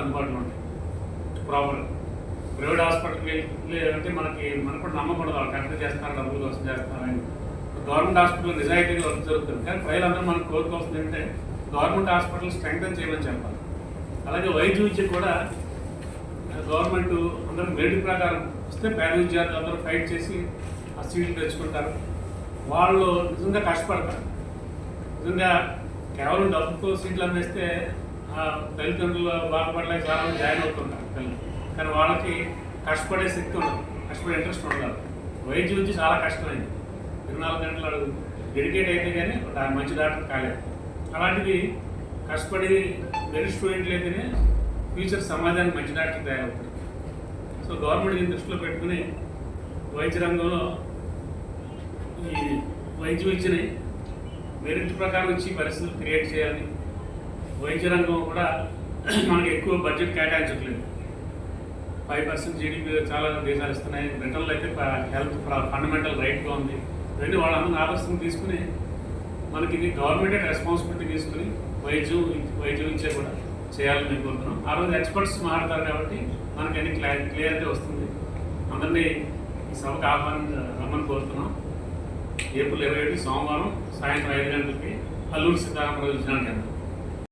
అందుబాటులో ఉంటాయి. Proper private హాస్పిటల్కి వెళ్ళి అంటే మనకి మనకు కూడా నమ్మకం వాళ్ళు కరెక్ట్ చేస్తున్నారు డబ్బులు కోసం చేస్తున్నారని గవర్నమెంట్ హాస్పిటల్ నిజాయితీగా వర్క్ జరుగుతుంది. కానీ ప్రజలందరూ మనం కోరుకోవాల్సింది ఏంటంటే గవర్నమెంట్ హాస్పిటల్ స్ట్రెంగ్తన్ చేయమని చెప్పాలి. అలాగే వైద్య విద్య కూడా గవర్నమెంట్ అందరూ మెరిట్ ప్రకారం వస్తే పేద విద్యార్థులు అందరూ ఫైట్ చేసి ఆ సీట్లు తెచ్చుకుంటారు. వాళ్ళు నిజంగా కష్టపడతారు. నిజంగా కేవలం డబ్బుతో సీట్లు అందిస్తే తల్లిదండ్రులు బాధపడలేక చాలా మంది జాయిన్ అవుతుంటారు పిల్లలు. కానీ వాళ్ళకి కష్టపడే శక్తి ఉండదు. కష్టపడే ఇంట్రెస్ట్ ఉండదు. వైద్యం నుంచి చాలా కష్టమైంది. ఇరవై నాలుగు గంటలు డెడికేట్ అయితే కానీ ఒక మంచి డాక్టర్ కాలేదు. అలాంటిది కష్టపడి మెరిట్ స్టూడెంట్లు అయితేనే ఫ్యూచర్ సమాజానికి మంచి డాక్టర్ తయారవుతారు. సో గవర్నమెంట్ దీన్ని దృష్టిలో పెట్టుకుని వైద్య రంగంలో ఈ వైద్యం ఇచ్చిన మెరిట్ ప్రకారం ఇచ్చి పరిస్థితులు క్రియేట్ చేయాలని వైద్య రంగం కూడా మనకి ఎక్కువ బడ్జెట్ కేటాయించట్లేదు. ఫైవ్ పర్సెంట్ జీడిపి చాలా దేశాలు ఇస్తున్నాయి. బ్రిటన్లో అయితే హెల్త్ ఫండమెంటల్ రైట్గా ఉంది. ఇవన్నీ వాళ్ళందరూ ఆలోచన తీసుకుని మనకి ఇది గవర్నమెంటే రెస్పాన్సిబిలిటీ తీసుకుని వైద్యం వైద్యం ఇచ్చే కూడా చేయాలని మేము కోరుతున్నాం. ఆ రోజు ఎక్స్పర్ట్స్ మారుతారు కాబట్టి మనకి అన్ని క్లియర్ క్లియరిటీ వస్తుంది. అందరినీ ఈ సభకు ఆహ్వానం రమ్మని కోరుతున్నాం. ఏప్రిల్ ఇరవై ఒకటి సోమవారం సాయంత్రం ఐదు గంటలకి అల్లూరు సీతారామరాజు విజ్ఞాన కేంద్రం